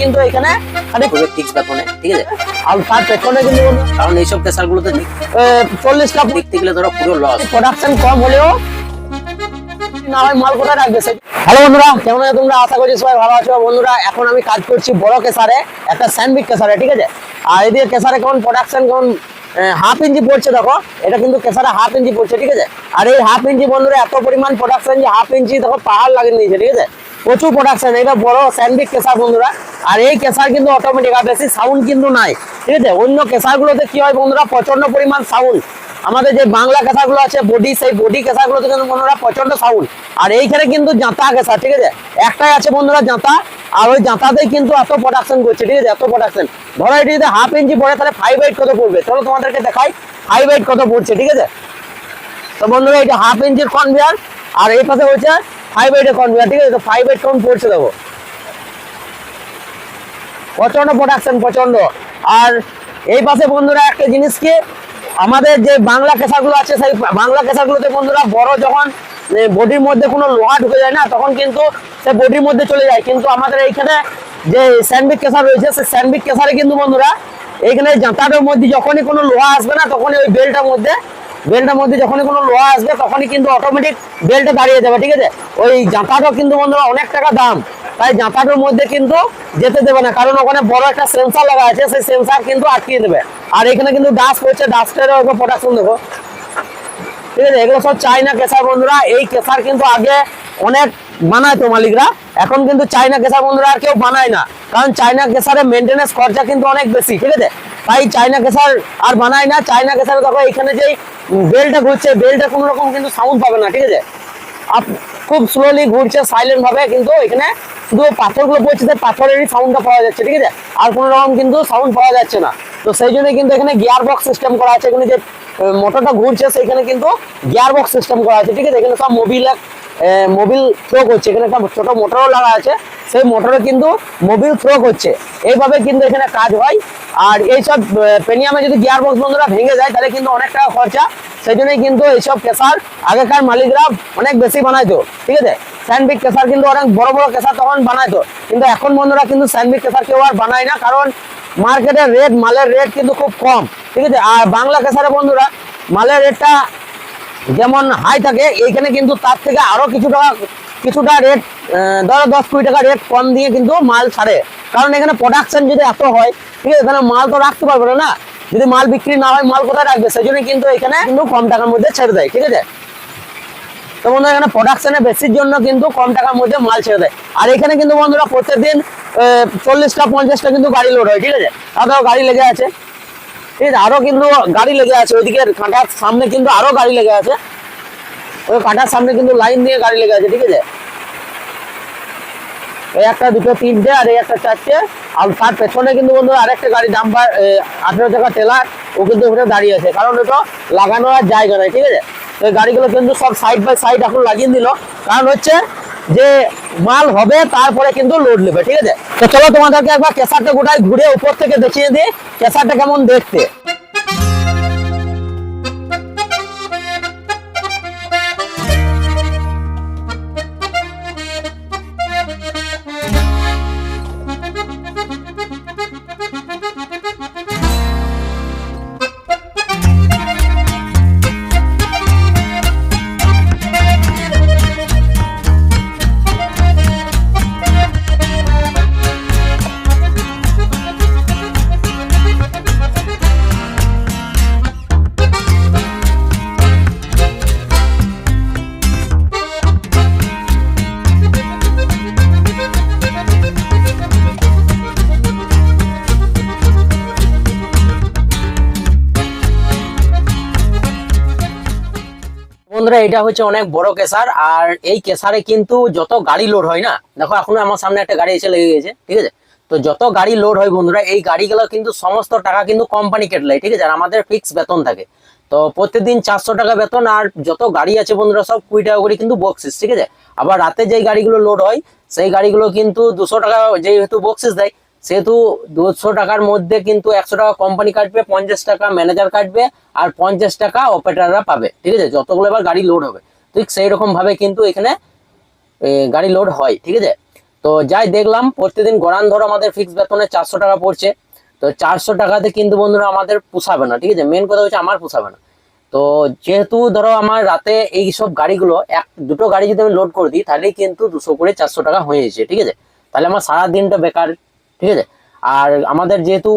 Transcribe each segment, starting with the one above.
কিন্তু এখানে খালি ফিক্স বেতনে ঠিক আছে? আর তার পেছনে কিন্তু কারণ এইসব কেসার গুলোতে চল্লিশটা দেখতে গেলে ধরো পুরো লস প্রোডাকশন কম হলেও না হয় মাল কোথায় রাখবে হ্যালো বন্ধুরা কেমন আছো তোমরা? আশা করছি সবাই ভালো আছো। বন্ধুরা এখন আমি কাজ করছি বড় কেসারে একটা স্যান্ডউইচ কেসারে ঠিক আছে? আর এদিকে কেসারে কেমন প্রোডাকশন কেমন হাফ ইঞ্চি পড়ছে দেখো। এটা কিন্তু কেসারে হাফ ইঞ্চি পড়ছে ঠিক আছে? আর এই হাফ ইঞ্চি বন্ধুরা এত পরিমাণ প্রোডাকশন যে হাফ ইঞ্চি দেখো পাহাড় লাগিয়ে দিয়েছে ঠিক আছে? প্রচুর প্রোডাকশন এটা বড় স্যান্ডউইচ কেসার বন্ধুরা। আর এই কেসার কিন্তু অটোমেটিক আর বেশি সাউন্ড কিন্তু নাই। ঠিক আছে? অন্য কেসারগুলোতে কি হয় বন্ধুরা? প্রচণ্ড পরিমাণ সাউন্ড আমাদের যে বাংলা কেসাগুলো আছে, বডি, সেই বডি কেসাগুলোতে কিন্তু বন্ধুরা প্রচণ্ড সাউন্ড আর এইখানে কিন্তু জাঁতা কেসা ঠিক আছে? একটাই আছে বন্ধুরা জাঁতা, আর ওই জাঁতাতেই কিন্তু এত প্রোডাকশন করছে, ঠিক আছে? এত প্রোডাকশন ধরো এটি যদি হাফ ইঞ্চি পড়ে, তাহলে ফাইভ এইট কত পড়বে? চলো তোমাদেরকে দেখাই ফাইভ এইট কত পড়ছে, ঠিক আছে? তো বন্ধুরা, এটা হাফ ইঞ্চির কনভেয়ার আর এই পাশে হচ্ছে ফাইভ এইটের কনভেয়ার ঠিক আছে? তো ফাইভ এইট কেমন পড়ছে দেখো। প্রচণ্ড প্রোডাকশন প্রচণ্ড আর এই পাশে বন্ধুরা একটা জিনিস কি? আমাদের যে বাংলা কেসাগুলো আছে, সেই বাংলা কেসাগুলোতে বন্ধুরা বড় যখন বডির মধ্যে কোনো লোহা ঢুকে যায় না, তখন কিন্তু সে বডির মধ্যে চলে যায়। কিন্তু আমাদের এইখানে যে স্যান্ডবিক কেসার রয়েছে, সেই স্যান্ডবিক কেসারে কিন্তু বন্ধুরা, এইখানে জাঁতাটার মধ্যে যখনই কোনো লোহা আসবে না, তখনই ওই বেলটার মধ্যে বেলটার মধ্যে যখনই কোনো লোহা আসবে, তখনই কিন্তু অটোমেটিক বেলটা দাঁড়িয়ে যাবে, ঠিক আছে? ওই জাঁতাটাও কিন্তু বন্ধুরা অনেক টাকা দাম। তাই জাঁতাটার মধ্যে কিন্তু যেতে দেবে না, কারণ ওখানে বড় একটা সেন্সার লাগা আছে, সেই সেন্সার কিন্তু আটকিয়ে দেবে। আর এখানে কিন্তু ডাস্ট হচ্ছে ডাস্টের প্রোডাকশন দেখো। ঠিক আছে? এগুলো সব চাইনা কেসার বন্ধুরা, এই কেসার কিন্তু আগে অনেক বানায় তো মালিকরা, এখন কিন্তু চাইনা কেসার বন্ধুরা আর কেউ বানায় না। কারণ চাইনা কেসারের মেনটেন্যান্স খরচা কিন্তু অনেক বেশি, ঠিক আছে? তাই চাইনা কেসার আর বানায় না। চাইনা কেসার দেখো, এখানে যে বেলটা ঘুরছে, বেলটা কোনো রকম কিন্তু সাউন্ড পাবে না, ঠিক আছে? আপ- খুব স্লোলি ঘুরছে সাইলেন্ট ভাবে, কিন্তু এখানে শুধু পাথরগুলো পড়ছে পাথরেরই সাউন্ডটা পাওয়া যাচ্ছে, ঠিক আছে? আর কোনো রকম কিন্তু সাউন্ড পাওয়া যাচ্ছে না। তো সেই জন্য কিন্তু এখানে গিয়ার বক্স সিস্টেম করা আছে, এখানে যে মোটরটা ঘুরছে, সেইখানে কিন্তু গিয়ার বক্স সিস্টেম করা আছে, ঠিক আছে? এখানে সব মোবিল মোবিল থ্রো করছে। এখানে একটা ছোট মোটরও লাগা আছে, সেই মোটরে কিন্তু মোবিল থ্রো করছে। এইভাবে কিন্তু এখানে কাজ হয়। আর এইসব পেনিয়ামে যদি গিয়ার বক্স বন্ধুরা ভেঙে যায়, তাহলে কিন্তু অনেক টাকা খরচা। সেই জন্যই কিন্তু এইসব কেসার আগেকার মালিকরা অনেক বেশি বানাইতো। ঠিক আছে? স্যান্ডবিক কেসার কিন্তু অনেক বড় বড় কেসার তখন বানাইতো। কিন্তু এখন বন্ধুরা কিন্তু স্যান্ডবিক কেসার কেউ আর বানায় না, কারণ মার্কেটের রেট মালের রেট কিন্তু খুব কম। ঠিক আছে? আর বাংলা কেসারে বন্ধুরা, মালের রেটটা যেমন হাই থাকে, এইখানে কিন্তু তার থেকে আরও কিছু টাকা কিছুটা রেট ধরো দশ কুড়ি টাকা রেট কম দিয়ে কিন্তু মাল ছাড়ে। কারণ এখানে প্রোডাকশন যদি এত হয় ঠিক আছে তাহলে মাল তো রাখতে পারবে না যদি মাল বিক্রি না হয়, মাল কোথায় রাখবে? সেই জন্য কিন্তু এখানে কিন্তু কম টাকার মধ্যে ছেড়ে দেয়, ঠিক আছে? তো বন্ধুরা, এখানে প্রোডাকশনে বেশির জন্য কিন্তু কম টাকার মধ্যে মাল ছেড়ে দেয়। আর এখানে কিন্তু বন্ধুরা, প্রত্যেকদিন চল্লিশটা, পঞ্চাশটা কিন্তু গাড়ি লোড হয়, ঠিক আছে? তাতেও গাড়ি লেগে আছে। ঠিক আছে, আরও কিন্তু গাড়ি লেগে আছে, ওইদিকে কাঁটার সামনে কিন্তু আরও গাড়ি লেগে আছে। ওই কাঁটার সামনে কিন্তু লাইন দিয়ে গাড়ি লেগে আছে, ঠিক আছে? একটা, দুটো, তিনটে আর এই একটা চারটে। আর তার পেছনে কিন্তু বন্ধু আরেকটা গাড়ি ডাম্পার আঠেরো টাকা টেলার, ও কিন্তু ওখানে দাঁড়িয়ে আছে। কারণ ওটা লাগানো আর জায়গা নাই, ঠিক আছে? তো গাড়িগুলো কিন্তু সব সাইড বাই সাইড এখন লাগিয়ে দিল। কারণ হচ্ছে যে মাল হবে, তারপরে কিন্তু লোড নেবে, ঠিক আছে? তো চলো তোমাদেরকে একবার কেসারটা গোটায় ঘুরে উপর থেকে দেখিয়ে দিই, কেসারটা কেমন দেখতে। বন্ধুরা, এটা হচ্ছে অনেক বড় কেসার, আর এই কেসারে কিন্তু যত গাড়ি লোড হয় না, দেখো এখন আমার সামনে একটা গাড়ি এসে লেগে গেছে, ঠিক আছে? তো যত গাড়ি লোড হয় বন্ধুরা, এই গাড়িগুলো কিন্তু সমস্ত টাকা কিন্তু কোম্পানি কেটে নেয় ঠিক আছে? আর আমাদের ফিক্স বেতন থাকে। তো প্রত্যেকদিন চারশো টাকা বেতন, আর যত গাড়ি আছে বন্ধুরা, সব কুড়ি টাকা করে কিন্তু বক্সিস ঠিক আছে? আবার রাতে যেই গাড়িগুলো লোড হয়, সেই গাড়িগুলো কিন্তু দুশো টাকা যেহেতু বক্সিস দেয়, সেহেতু দুশো টাকার মধ্যে কিন্তু একশো টাকা কোম্পানি কাটবে, পঞ্চাশ টাকা ম্যানেজার কাটবে আর পঞ্চাশ টাকা অপারেটাররা পাবে, ঠিক আছে? যতগুলো এবার গাড়ি লোড হবে। ঠিক সেই রকম ভাবে কিন্তু এখানে গাড়ি লোড হয়, ঠিক আছে? তো যাই দেখলাম, প্রতিদিন গড়ান ধরো আমাদের ফিক্স বেতনে চারশো টাকা পড়ছে। তো চারশো টাকাতে কিন্তু বন্ধুরা আমাদের পোষাবে না, ঠিক আছে? মেন কথা হচ্ছে আমার পোষাবে না। তো যেহেতু ধরো আমার রাতে এই সব গাড়িগুলো, এক, দুটো গাড়ি যদি আমি লোড করে দিই তাহলে কিন্তু দুশো করে চারশো টাকা হয়ে যাচ্ছে, ঠিক আছে? তাহলে আমার সারা দিনটা বেকার, ঠিক আছে? আর আমাদের যেহেতু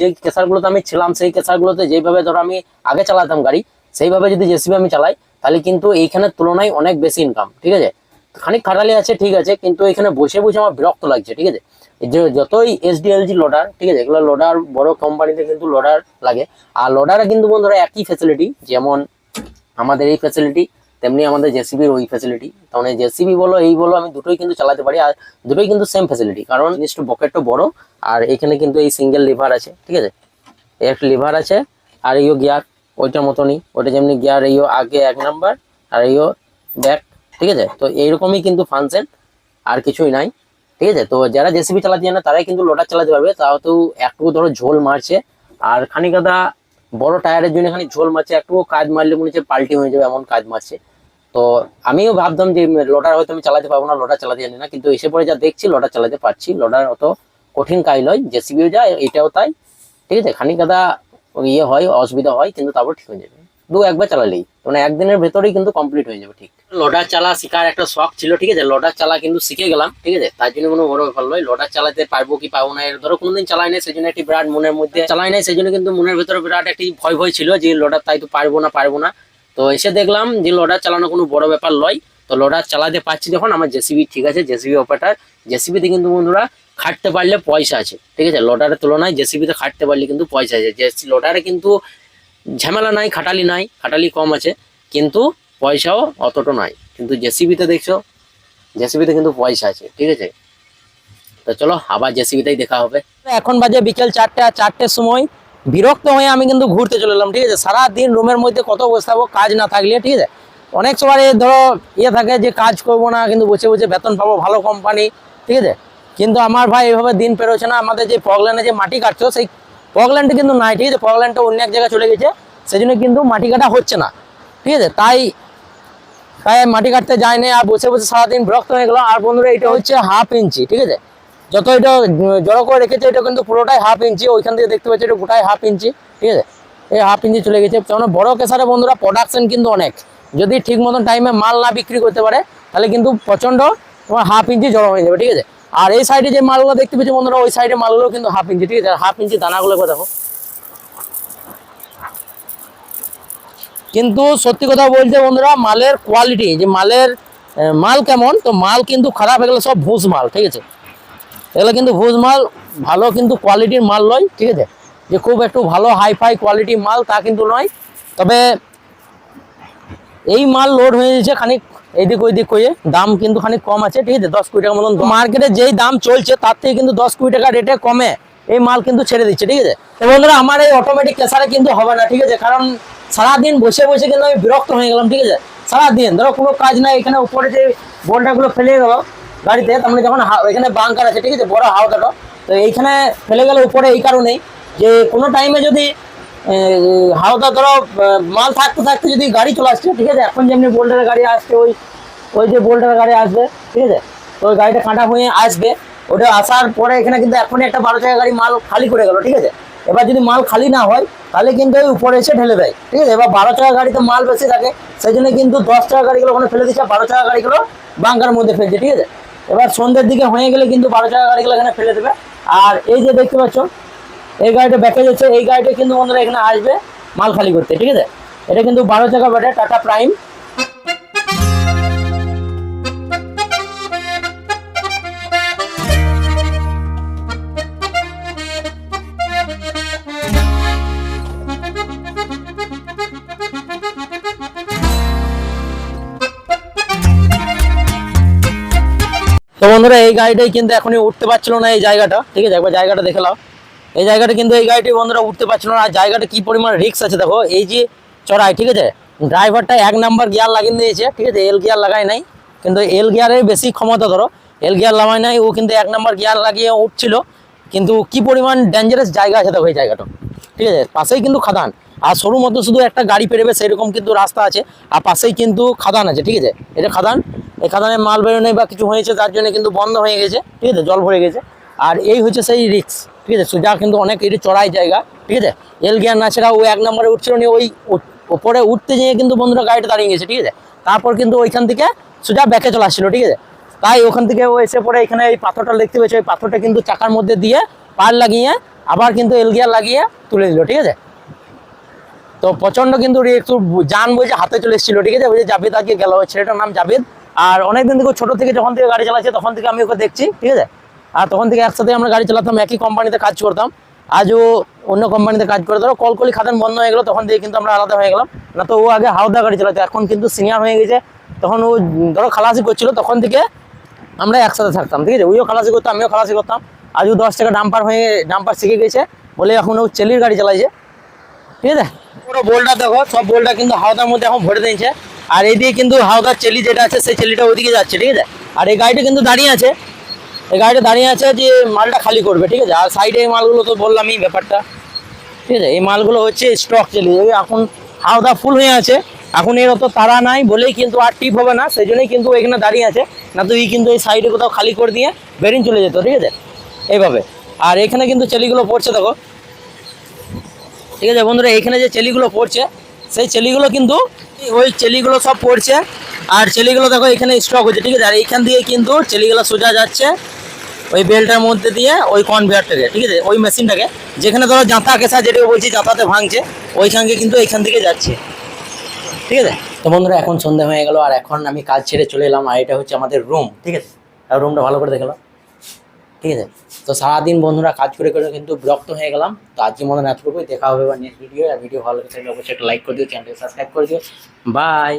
যে কেসারগুলোতে আমি ছিলাম, সেই কেসারগুলোতে যেভাবে ধরো আমি আগে চালাতাম গাড়ি, সেইভাবে যদি জেসিবি আমি চালাই, তাহলে কিন্তু এইখানের তুলনায় অনেক বেশি ইনকাম ঠিক আছে? খানিক খাটালি আছে, ঠিক আছে, কিন্তু এখানে বসে বসে আমার বিরক্ত লাগছে, ঠিক আছে? যে যতই এসডিএলজি লোডার ঠিক আছে, এগুলো লোডার বড় কোম্পানিতে কিন্তু লোডার লাগে। আর লোডারে কিন্তু বন্ধুরা একই ফ্যাসিলিটি যেমন আমাদের এই ফ্যাসিলিটি তেমনি আমাদের জেসিবির ওই ফ্যাসিলিটি তাহলে জেসিবি বলো, এই বলো, আমি দুটোই কিন্তু চালাতে পারি, আর দুটোই কিন্তু সেম ফ্যাসিলিটি কারণ জিনিসটা বকেটটা বড়, আর এখানে কিন্তু এই সিঙ্গেল লিভার আছে, ঠিক আছে? এর একটা লিভার আছে, আর এইও গিয়ার ওইটার মতনই, ওইটা যেমনি গিয়ার এইও আগে এক নাম্বার আর এইও ব্যাক ঠিক আছে? তো এইরকমই কিন্তু ফাংশন আর কিছুই নাই, ঠিক আছে? তো যারা জেসিবি চালাতে জানে তারাই কিন্তু লোডার চালাতে পারবে, তাও তো একটু ধরো ঝোল মারছে, আর খানিকাদা বড় টায়ারের জন্য এখানে ঝোল মারছে একটু কাজ মারলে মনে হচ্ছে পাল্টি হয়ে যাবে, এমন কাজ মারছে। তো আমিও ভাবতাম যে লোটার হয়তো আমি চালাতে পারব না লোটার চালাতে জানি না, কিন্তু এসে পরে যা দেখছি লোটার চালাতে পারছি। লোটার অত কঠিন কাজ নয় জেসিবিও যায়, এটাও তাই। ঠিক আছে, খানিক দাদা ইয়ে হয়, অসুবিধা হয়, কিন্তু তারপর ঠিক হয়ে যাবে। দু একবার চালালেই। মানে একদিনের ভেতরেই কিন্তু কমপ্লিট হয়ে যাবে, ঠিক। লোডার চালা শেখার একটা শখ ছিল, ঠিক আছে? লোডার চালা কিন্তু শিখে গেলাম, ঠিক আছে? তার জন্য কোনো বড় ব্যাপার নয়। লডার চালাতে পারব কি পাবো না ধরো কোনোদিন চালাই নাই সেই জন্য একটি বিরাট মনের মধ্যে চালাই নাই সেই জন্য কিন্তু মনের ভেতরে বিরাট একটি ভয় ভয় ছিল যে, লোডার তাই তো পারব না পারব না। তো এসে দেখলাম যে, লোডার চালানো কোনো বড় ব্যাপার নয়। তো লোডার চালাতে পারছি যখন, আমার জেসিবি ঠিক আছে, জেসিবি অপারেটার। জেসিবিতে কিন্তু বন্ধুরা খাটতে পারলে পয়সা আছে, ঠিক আছে? লোডারের তুলনায় জেসিবিতে খাটতে পারলে কিন্তু পয়সা আছে। যে লোডারে কিন্তু ঝামেলা নাই, খাটালি নাই, খাটালি কম আছে, কিন্তু পয়সাও অতটা নাই। কিন্তু জেসিবিতে দেখছ, জেসিবিতে কিন্তু পয়সা আছে, ঠিক আছে? তো চলো, আবার জেসিবিতেই দেখা হবে। এখন বাজে বিকেল চারটে, আর চারটের সময় বিরক্ত হয়ে আমি কিন্তু ঘুরতে চলে এলাম, ঠিক আছে? সারাদিন রুমের মধ্যে কত বসে থাকব, কাজ না থাকলে, ঠিক আছে? অনেক সময় ধরো ইয়ে থাকে যে কাজ করব না, কিন্তু বসে বসে বেতন পাবো, ভালো কোম্পানি ঠিক আছে? কিন্তু আমার ভাই এইভাবে দিন পেরোচ্ছে না, আমাদের যে পগল্যান্ডে যে মাটি কাটছো, সেই পগল্যান্ডে কিন্তু নাই, ঠিক আছে? পগল্যান্ডটা অন্য এক জায়গায় চলে গেছে সেই জন্য কিন্তু মাটি কাটা হচ্ছে না, ঠিক আছে? তাই তাই মাটি কাটতে যায়নি আর বসে বসে সারাদিন বিরক্ত হয়ে গেলাম। আর বন্ধুরা, এটা হচ্ছে হাফ ইঞ্চি, ঠিক আছে? যত এটা জড়ো করে রেখেছে, এটা কিন্তু পুরোটাই হাফ ইঞ্চি, ওইখান থেকে দেখতে পাচ্ছি এটা গোটাই হাফ ইঞ্চি, ঠিক আছে? এই হাফ ইঞ্চি চলে গেছে। কারণ বড় কেসারে বন্ধুরা প্রোডাকশন কিন্তু অনেক। যদি ঠিক মতন টাইমে মাল না বিক্রি করতে পারে, তাহলে কিন্তু প্রচণ্ড তোমার হাফ ইঞ্চি জড়ো হয়ে যাবে, ঠিক আছে? আর এই সাইডে যে মালগুলো দেখতে পেয়েছি বন্ধুরা, ওই সাইডে মালগুলো কিন্তু হাফ ইঞ্চি ঠিক আছে? হাফ ইঞ্চি দানাগুলো দেখো কিন্তু সত্যি কথা বলতে বন্ধুরা, মালের কোয়ালিটি যে মালের মাল কেমন, তো মাল কিন্তু খারাপ, এগুলো সব ভুস মাল, ঠিক আছে? এগুলো কিন্তু ভুজ মাল, ভালো কিন্তু কোয়ালিটির মাল নয়, ঠিক আছে? যে খুব একটু ভালো হাই ফাই কোয়ালিটির মাল তা কিন্তু নয়। তবে এই মাল লোড হয়ে যাচ্ছে খানিক এইদিক ওইদিক হয়ে দাম কিন্তু খানিক কম আছে, ঠিক আছে? দশ কোটি টাকা মতন মার্কেটে যেই দাম চলছে, তার থেকে কিন্তু দশ কুড়ি টাকা রেটে কমে এই মাল কিন্তু ছেড়ে দিচ্ছে, ঠিক আছে? বন্ধুরা, আমার এই অটোমেটিক কেসারে কিন্তু হবে না, ঠিক আছে? কারণ সারাদিন বসে বসে কিন্তু আমি বিরক্ত হয়ে গেলাম, ঠিক আছে? সারাদিন, ধরো কোনো কাজ নাই, এখানে উপরে যে বোল্টাগুলো ফেলে গেল গাড়িতে, তার মানে যখন এখানে বাঙ্কার আছে, ঠিক আছে? বড় হাওদাটা তো এইখানে ফেলে গেল উপরে এই কারণেই যে কোনো টাইমে যদি হাওদা ধরো মাল থাকতে থাকতে যদি গাড়ি চলে আসছে ঠিক আছে? এখন যেমনি বোল্ডারের গাড়ি আসছে, ওই ওই যে বোল্ডারের গাড়ি আসবে, ঠিক আছে? তো ওই গাড়িটা কাঁটা হয়ে আসবে, ওটা আসার পরে এখানে কিন্তু এখনই একটা বারো চাকা গাড়ি মাল খালি করে গেল, ঠিক আছে? এবার যদি মাল খালি না হয়, তাহলে কিন্তু ওই উপরে এসে ঢেলে দেয়, ঠিক আছে? এবার বারো চাকা গাড়িতে মাল বেশি থাকে, সেই জন্য কিন্তু দশ টাকা গাড়িগুলো ওখানে ফেলে দিচ্ছে বারো চাকা গাড়িগুলো বাঙ্কার মধ্যে ফেলছে, ঠিক আছে? এবার সন্ধ্যের দিকে হয়ে গেলে কিন্তু বারো চাকা গাড়িগুলো এখানে ফেলে দেবে। আর এই যে দেখতে পাচ্ছ এই গাড়িটা ব্যাকে যাচ্ছে, এই গাড়িটা কিন্তু বন্ধুরা এখানে আসবে মাল খালি করতে, ঠিক আছে? এটা কিন্তু বারো চাকা ব্যাটে টাটা প্রাইম। তো বন্ধুরা, এই গাড়িটাই কিন্তু এখনই উঠতে পারছিল না এই জায়গাটা, ঠিক আছে? একবার জায়গাটা দেখে নাও। এই জায়গাটা কিন্তু এই গাড়িটি বন্ধুরা উঠতে পারছিল না। আর জায়গাটা কি পরিমাণ রিক্স আছে দেখো, এই যে চড়াই, ঠিক আছে? ড্রাইভারটা এক নাম্বার গিয়ার লাগিয়ে দিয়েছে, ঠিক আছে? এল গিয়ার লাগাই নাই, কিন্তু এল গিয়ারের বেশি ক্ষমতা ধরো। এল গিয়ার লাগাই নাই, ও কিন্তু এক নাম্বার গিয়ার লাগিয়ে উঠছিল। কিন্তু কি পরিমাণ ডেঞ্জারাস জায়গা আছে দেখো এই জায়গাটা, ঠিক আছে? পাশেই কিন্তু খাদান। আর সরু মতো শুধু একটা গাড়ি পেরোবে, সেরকম কিন্তু রাস্তা আছে। আর পাশেই কিন্তু খাদান আছে, ঠিক আছে? এটা খাদান, এই খাদানে মাল বেরোনে বা কিছু হয়েছে, তার জন্য কিন্তু বন্ধ হয়ে গেছে, ঠিক আছে? জল ভরে গেছে। আর এই হচ্ছে সেই রিক্স, ঠিক আছে? সোজা কিন্তু অনেক এটি চড়াই জায়গা, ঠিক আছে? এল গিয়ার না ছাড়া ও এক নম্বরে উঠছিল নিয়ে ওই ওপরে উঠতে যেয়ে কিন্তু বন্ধুরা গাড়িটা দাঁড়িয়ে গেছে, ঠিক আছে? তারপর কিন্তু ওইখান থেকে সোজা ব্যাকে চলে আসছিল, ঠিক আছে? তাই ওখান থেকে ও এসে পরে এখানে এই পাথরটা দেখতে পেয়েছে, ওই পাথরটা কিন্তু চাকার মধ্যে দিয়ে পার লাগিয়ে আবার কিন্তু এল গিয়ার লাগিয়ে তুলে দিল, ঠিক আছে? তো প্রচণ্ড কিন্তু একটু জান বই যে হাতে চলে এসেছিল, ঠিক আছে? ওই যে জাভেদ আজকে গেল ছেলেটার নাম জাভেদ। আর অনেকদিন থেকে ছোটো থেকে যখন থেকে গাড়ি চালাচ্ছে, তখন থেকে আমি ওকে দেখছি, ঠিক আছে? আর তখন থেকে একসাথে আমরা গাড়ি চালাতাম, একই কোম্পানিতে কাজ করতাম। আজও অন্য কোম্পানিতে কাজ করে। ধরো, কলকলি খাদান বন্ধ হয়ে গেলো, তখন থেকে কিন্তু আমরা আলাদা হয়ে গেলাম। না তো ও আগে হাওদা গাড়ি চালাতো, এখন কিন্তু সিনিয়র হয়ে গেছে। তখন ও, ধরো, খালাসি করছিল, তখন থেকে আমরা একসাথে থাকতাম, ঠিক আছে? ওইও খালাসি করতাম আমিও খালাসি করতাম। আজও দশ টাকা ডাম্পার হয়ে ডাম্পার শিখে গেছে। বলে এখন ও চেলির গাড়ি চালাইছে। ঠিক আছে? পুরো বোলটা দেখো, সব বোলটা কিন্তু হাওদার মধ্যে এখন ভরে দিয়েছে। আর এইদিকে কিন্তু হাওদার চেলি যেটা আছে, সেই চেলিটা ওইদিকে যাচ্ছে, ঠিক আছে? আর এই গাড়িটা কিন্তু দাঁড়িয়ে আছে। এই গাড়িটা দাঁড়িয়ে আছে যে মালটা খালি করবে, ঠিক আছে? আর সাইডে এই মালগুলো তো বললামই ব্যাপারটা, ঠিক আছে? এই মালগুলো হচ্ছে স্টক চেলি এই এখন হাওদা ফুল হয়ে আছে, এখন এর অত তারা নাই বলেই কিন্তু আর টিপ হবে না সেই জন্যই কিন্তু এখানে দাঁড়িয়ে আছে, না তো এই কিন্তু এই সাইডে কোথাও খালি করে দিয়ে বেরিয়ে চলে যেত, ঠিক আছে? এইভাবে। আর এখানে কিন্তু চেলিগুলো পড়ছে, দেখো। ঠিক আছে বন্ধুরা, এখানে যে চেলিগুলো পড়ছে, সেই চেলিগুলো কিন্তু ওই চেলিগুলো সব পড়ছে, আর চেলিগুলো দেখো এখানে স্টক হচ্ছে, ঠিক আছে? আর এইখান দিয়ে কিন্তু চেলিগুলো সোজা যাচ্ছে ওই বেলটার মধ্যে দিয়ে ওই কনভেয়ারটাকে ঠিক আছে? ওই মেশিনটাকে যেখানে ধরো জাঁতা কেসা যেটা বলছি জাঁতাতে ভাঙছে, ওইখানকে কিন্তু এইখান থেকে যাচ্ছে। ঠিক আছে? তো বন্ধুরা, এখন সন্ধ্যা হয়ে গেল, আর এখন আমি কাজ ছেড়ে চলে এলাম, আর এটা হচ্ছে আমাদের রুম ঠিক আছে? আর রুমটা ভালো করে দেখলাম। ঠিক আছে? তো সারাদিন বন্ধুরা কাজ করে করে কিন্তু বিরক্ত হয়ে গেলাম। তো আজকে মতন এতটুকুই, দেখা হবে বা নেক্সট ভিডিও আর ভিডিও ভালো লাগে অবশ্যই একটা লাইক করে দিও চ্যানেলকে সাবস্ক্রাইব করে দিও। বাই